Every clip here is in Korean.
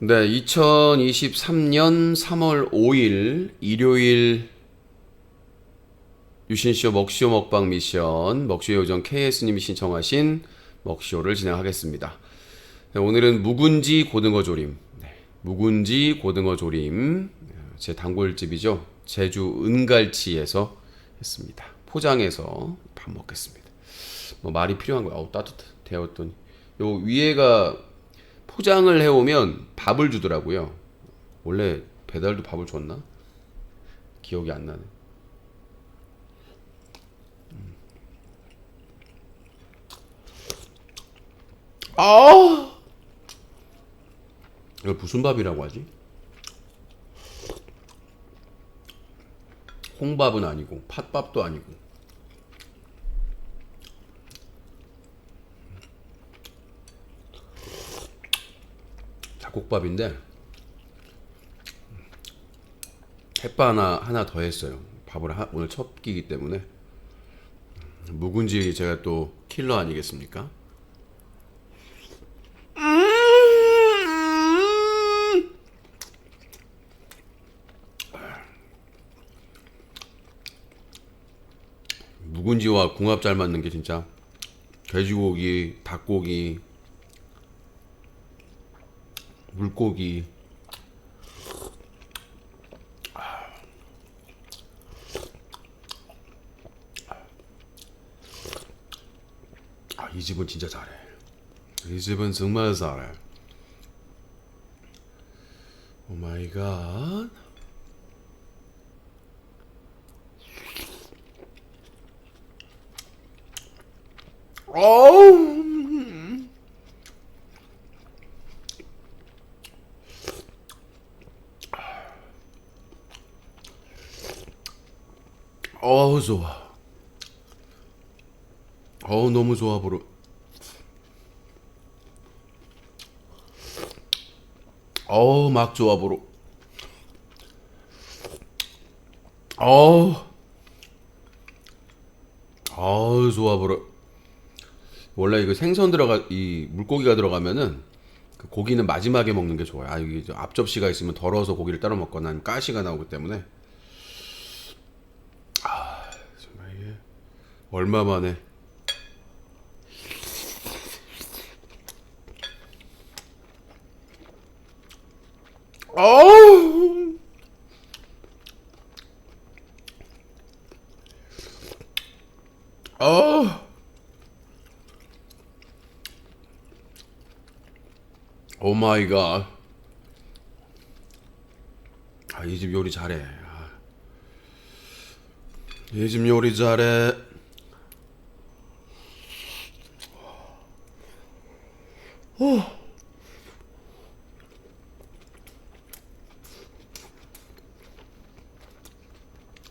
네, 2023년 3월 5일 일요일 유신쇼 먹쇼 먹방 미션 먹쇼 요정 KS님이 신청하신 먹쇼를 진행하겠습니다. 네, 오늘은 묵은지 고등어 조림, 네, 묵은지 고등어 조림 제 단골집이죠 제주 은갈치에서 했습니다. 포장해서 밥 먹겠습니다. 뭐 말이 필요한 거야. 어우 따뜻해. 데웠더니 요 위에가 포장을 해오면 밥을 주더라고요. 원래 배달도 밥을 줬나? 기억이 안 나네. 음. 아! 이걸 무슨 밥이라고 하지? 홍밥은 아니고 팥밥도 아니고 잡곡밥인데 햇바 하나 하나 더 했어요. 밥을 하, 오늘 첫 끼기 때문에 묵은지 제가 또 킬러 아니겠습니까? 묵은지와 궁합 잘 맞는 게 진짜 돼지고기, 닭고기, 물고기. 아, 이 집은 진짜 잘해. 이 집은 정말 잘해. 오 마이 갓. 어 어우 좋아. 어우 너무 좋아 보러. 어우 막 좋아 보러. 어우. 어우 좋아 보러. 원래 이거 생선 들어가 이 물고기가 들어가면은 그 고기는 마지막에 먹는 게 좋아요. 아 이게 저 앞접시가 있으면 덜어서 고기를 따로 먹거나 아니면 가시가 나오기 때문에 정말 이게 얼마 만에 어우 어우 오 마이 갓. 아, 이 집 요리 잘해. 아. 이집 요리 잘해. 어.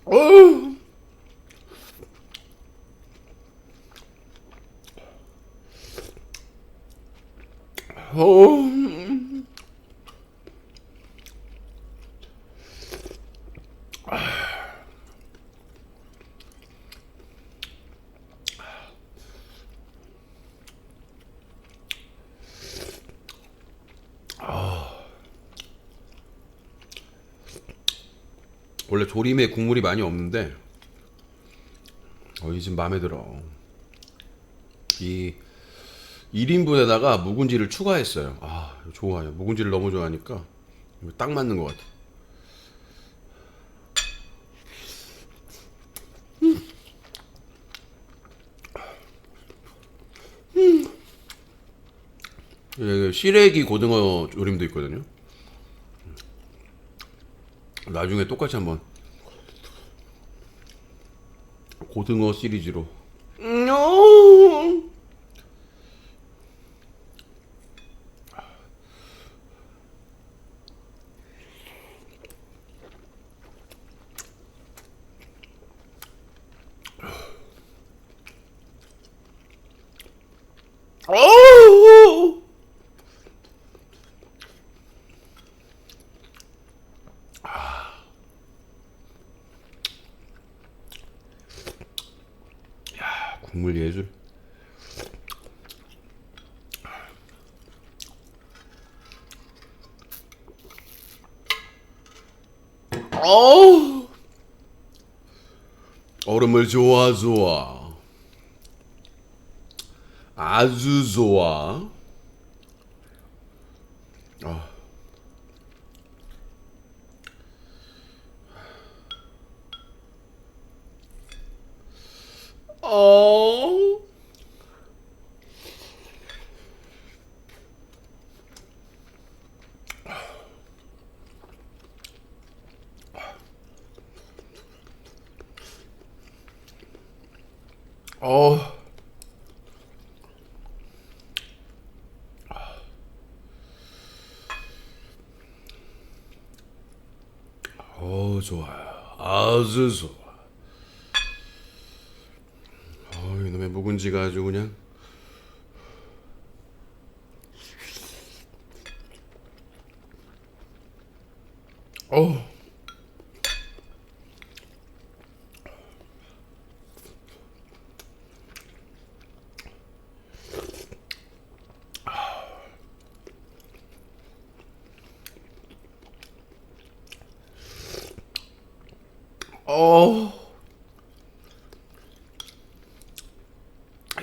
어. 어. 원래 조림에 국물이 많이 없는데 어, 이집 마음에 들어. 이 1인분에다가 묵은지를 추가했어요. 아, 좋아요. 묵은지를 너무 좋아하니까 딱 맞는 것 같아. 음. 시래기 고등어 조림도 있거든요. 나중에 똑같이 한번 고등어 시리즈로 국물 예술. 어우! 얼음을 좋아 좋아. 아주 좋아. 어 어. 어, 좋아요. 아주 좋아. 어, 이놈의 묵은지가 아주 그냥. 어. 어.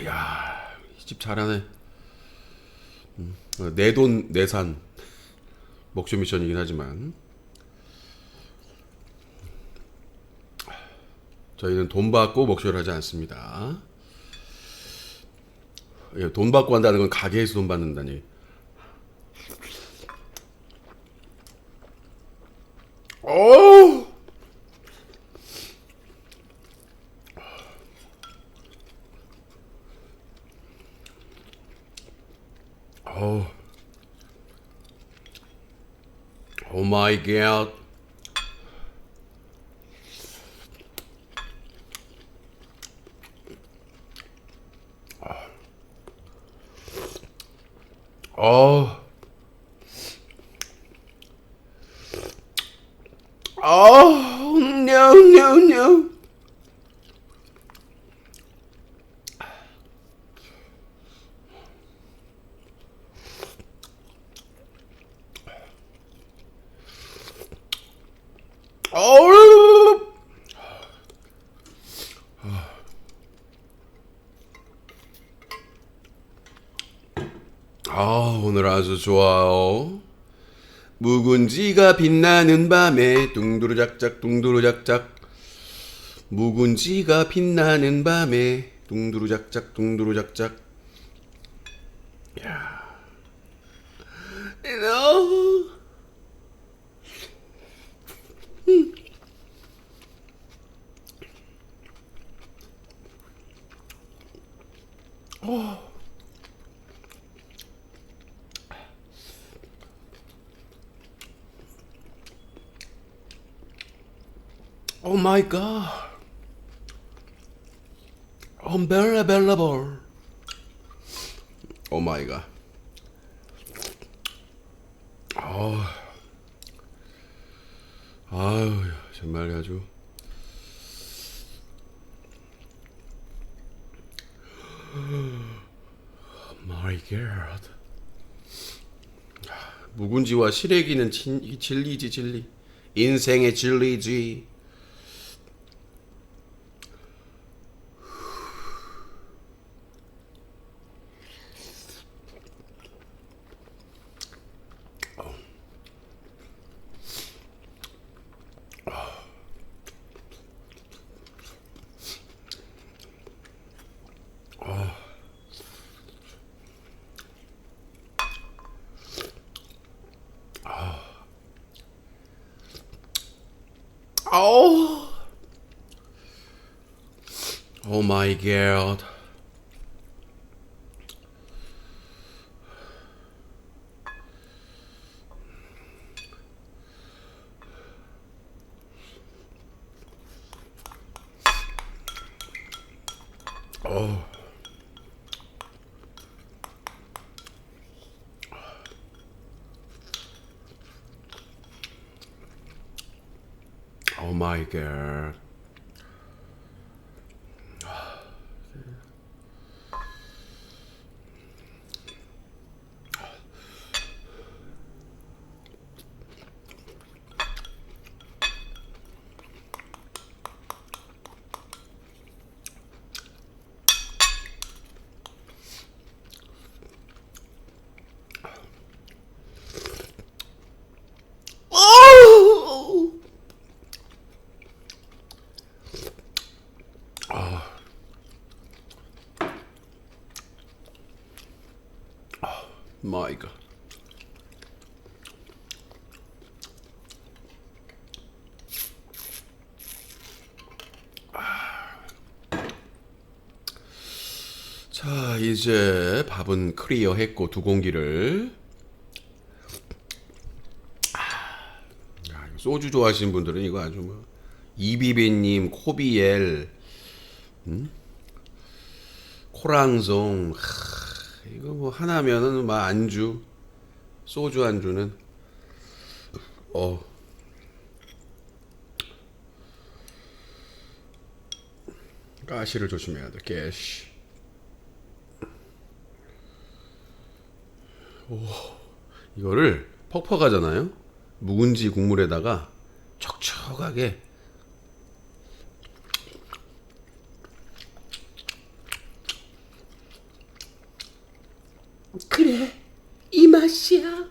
야, 이 집 잘하네. 음, 내돈 내산 목표 미션이긴 하지만 저희는 돈 받고 목표를 하지 않습니다. 예, 돈 받고 한다는 건 가게에서 돈 받는다니. Oh. Oh my god. 오늘 아주 좋아요. 묵은지가 빛나는 밤에 둥두루작작 둥두루작작 묵은지가 빛나는 밤에 둥두루작작 둥두루작작 야. You Oh my god. Unbearable. Oh my god. 아, 아유, 정말 아주. My god. 묵은지와 시래기는 진, 이 진리지 진리. 인생의 진리지. Oh. Oh my god. Oh. tiger. 자, 이제 밥은 클리어 했고 두 공기를. 아, 소주 좋아하시는 분들은 이거 아주 뭐 이비비님, 코비엘, 음? 코랑송 하, 이거 뭐 하나면은 막 안주 소주 안주는. 어. 가시를 조심해야 돼 가시 오 이거를 퍽퍽하잖아요? 묵은지 국물에다가 촉촉하게. 그래, 이 맛이야.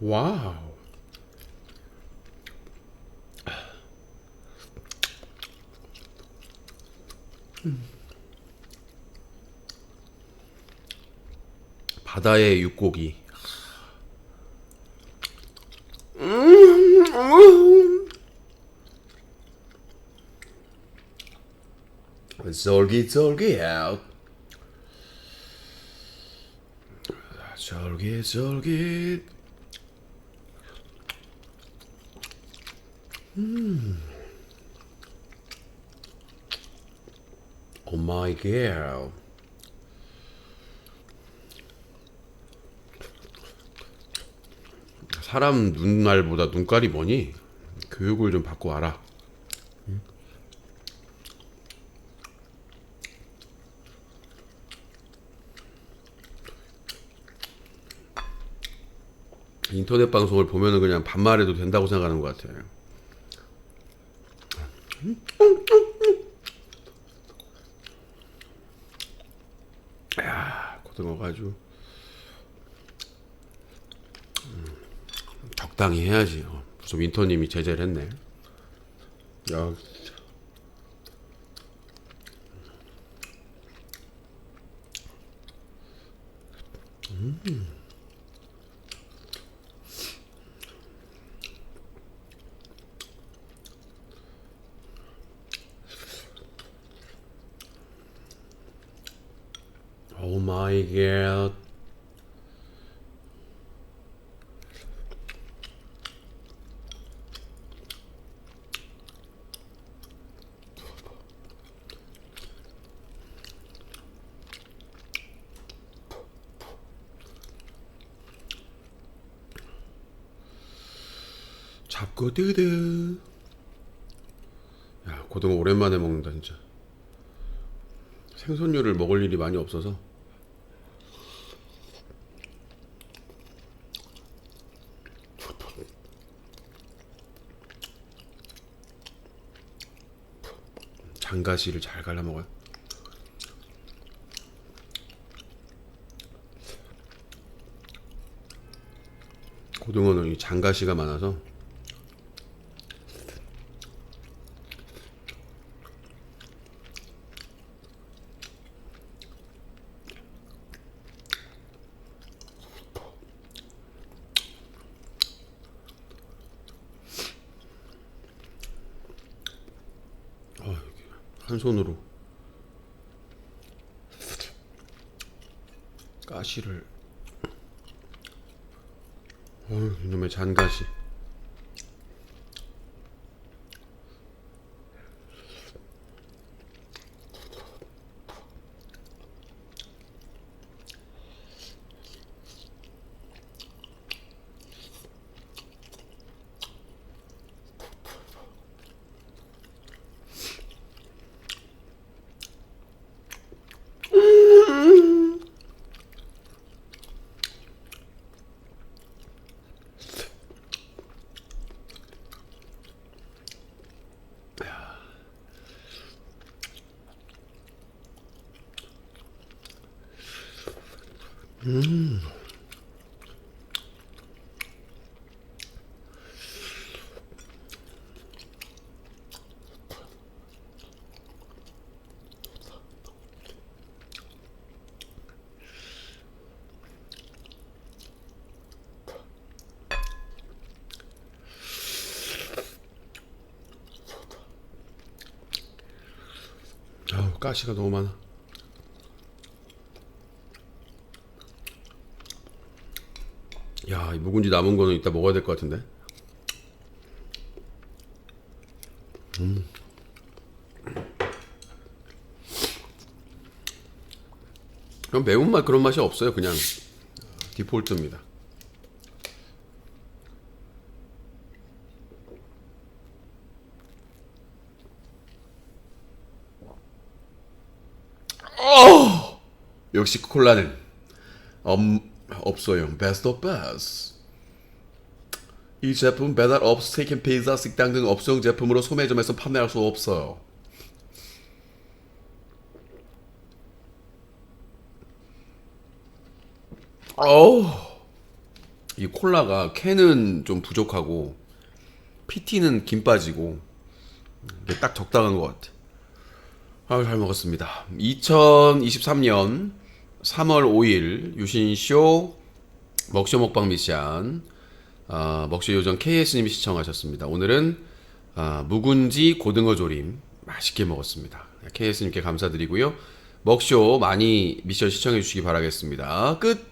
와우 바다의 육고기. 쫄깃쫄깃 쫄깃쫄깃. 오 마이 갓 사람 눈알보다 눈깔이 뭐니? 교육을 좀 받고 와라. 인터넷 방송을 보면은 그냥 반말해도 된다고 생각하는 것 같아요. 야, 고등어가 아주 음, 적당히 해야지. 어, 무슨 윈터님이 제재를 했네. 야, 진짜. 오 마이 갓. 잡고 뜨드. 야, 고등어 오랜만에 먹는다 진짜. 생선류를 먹을 일이 많이 없어서. 장가시를 잘 갈라 먹어요. 고등어는 이 장가시가 많아서 한 손으로. 가시를. 어휴 이놈의 잔가시 가시가 너무 많아. 야, 이 묵은지 남은 거는 이따 먹어야 될 것 같은데. 그럼 매운맛 그런 맛이 없어요. 그냥 디폴트입니다. 어! 역시 콜라는 엄, 없어요. 베스트 오브 베스트. 이 제품 배달 업 스테이크 피자 식당 등 업소용 제품으로 소매점에서 판매할 수 없어요. 어우 이 콜라가 캔은 좀 부족하고 PT는 김 빠지고 딱 적당한 것 같아. 아유 잘 먹었습니다. 2023년 3월 5일 유신쇼 먹쇼 먹방 미션 아, 먹쇼 요정 KS님이 시청하셨습니다. 오늘은 아, 묵은지 고등어 조림 맛있게 먹었습니다. KS님께 감사드리고요. 먹쇼 많이 미션 시청해 주시기 바라겠습니다. 끝.